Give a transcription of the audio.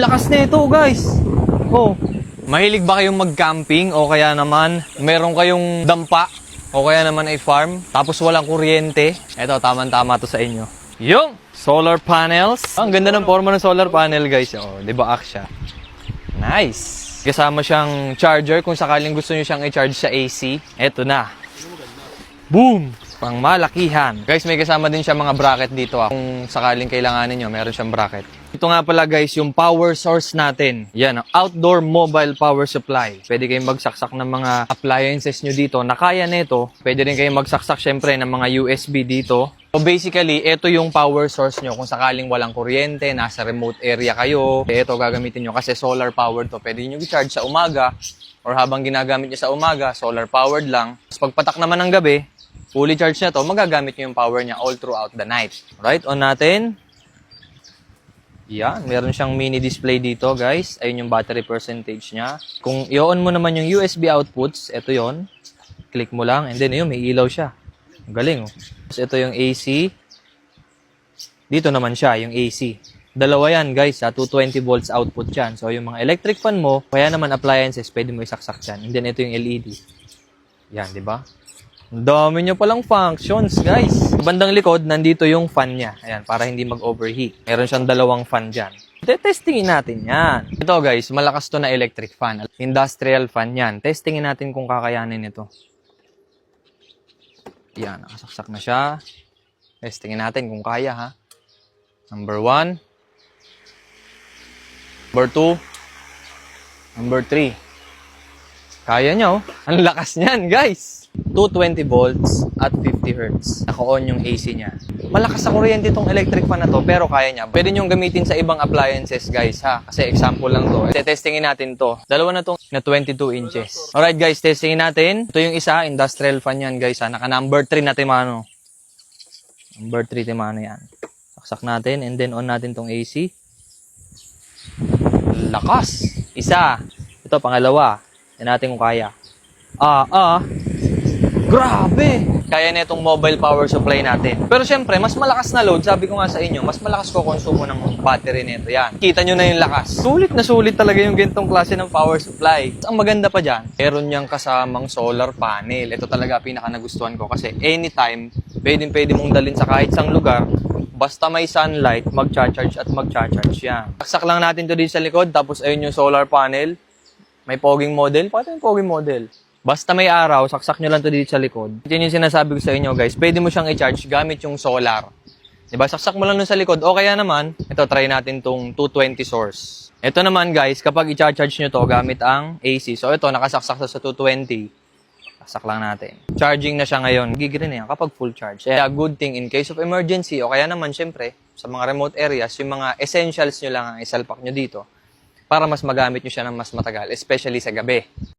Lakas na ito, guys. Oh. Mahilig ba kayong mag-camping o kaya naman meron kayong dampa o kaya naman ay farm tapos walang kuryente? Ito, tama-tama to sa inyo. Yung solar panels. Ang ganda ng forma ng solar panel, guys. Oh, 'di ba aksya? Nice. Kasama siyang charger kung sakaling gusto niyo siyang i-charge sa AC. Ito na. Boom! Pang malakihan. Guys, may kasama din siya mga bracket dito. Ah. Kung sakaling kailanganin nyo, meron siyang bracket. Ito nga pala guys, yung power source natin. Yan, ang outdoor mobile power supply. Pwede kayong magsaksak ng mga appliances nyo dito na kaya nito. Pwede rin kayong magsaksak syempre ng mga USB dito. So basically, ito yung power source nyo. Kung sakaling walang kuryente, nasa remote area kayo, ito gagamitin nyo kasi solar powered to. Pwede nyo i-charge sa umaga or habang ginagamit nyo sa umaga, solar powered lang. Tapos pagpatak naman ng gabi, fully charged na to, magagamit nyo yung power niya all throughout the night. Right, on natin. Yan, meron siyang mini display dito, guys. Ayun yung battery percentage niya. Kung i-on mo naman yung USB outputs, ito yon. Click mo lang, and then yun, may ilaw siya. Ang galing, oh. Tapos ito yung AC. Dito naman siya, yung AC. Dalawa yan, guys, ha? 220 volts output yan. So, yung mga electric fan mo, kaya naman appliances, pwede mo isaksak dyan. And then, ito yung LED. Yan, di ba? Dami niya palang functions, guys. Bandang likod, nandito yung fan niya. Ayan, para hindi mag-overheat. Meron siyang dalawang fan dyan. Testingin natin yan. Ito guys, malakas to na electric fan. Industrial fan yan. Testingin natin kung kakayanin ito. Yan, nakasaksak na siya. Testingin natin kung kaya ha. Number one. Number two. Number three. Kaya niya oh. Ang lakas niyan, guys. 220 volts at 50 hertz. Naka-on yung AC niya. Malakas sa kuryente itong electric fan na to, pero kaya niya. Pwede niyong gamitin sa ibang appliances, guys, ha? Kasi example lang to. Testingin natin to. Dalawa na tong na 22 inches. Alright, guys, testingin natin. Ito yung isa, industrial fan yan, guys, ha? Naka number 3 na timano. Number 3 timano yan. Saksak natin, and then on natin tong AC. Lakas! Isa. Ito, pangalawa. Yan natin kung kaya. Ah, ah. Grabe! Kaya na itong mobile power supply natin. Pero syempre, mas malakas na load. Sabi ko nga sa inyo, mas malakas ko konsumo ng battery nito. Yan. Kita nyo na yung lakas. Sulit na sulit talaga yung gintong klase ng power supply. Ang maganda pa dyan, meron niyang kasamang solar panel. Ito talaga pinaka nagustuhan ko kasi anytime, pwedeng pwede mong dalhin sa kahit sang lugar, Basta may sunlight, mag-charge at mag-charge yan. Saksak lang natin to dito sa likod, tapos ayun yung solar panel. May poging model. Pakita yung poging model. Basta may araw, saksak nyo lang to dito sa likod. Ito yung sinasabi ko sa inyo guys. Pwede mo siyang i-charge gamit yung solar. Diba? Saksak mo lang dun sa likod. O kaya naman, ito, try natin tong 220 source. Ito naman guys, kapag i-charge nyo to gamit ang AC. So ito, nakasaksak sa 220. Saksak lang natin. Charging na siya ngayon. Gigil na yan kapag full charge. Kaya good thing in case of emergency o kaya naman syempre sa mga remote areas, yung mga essentials nyo lang ang isalpak nyo dito para mas magamit nyo siya ng mas matagal, especially sa gabi.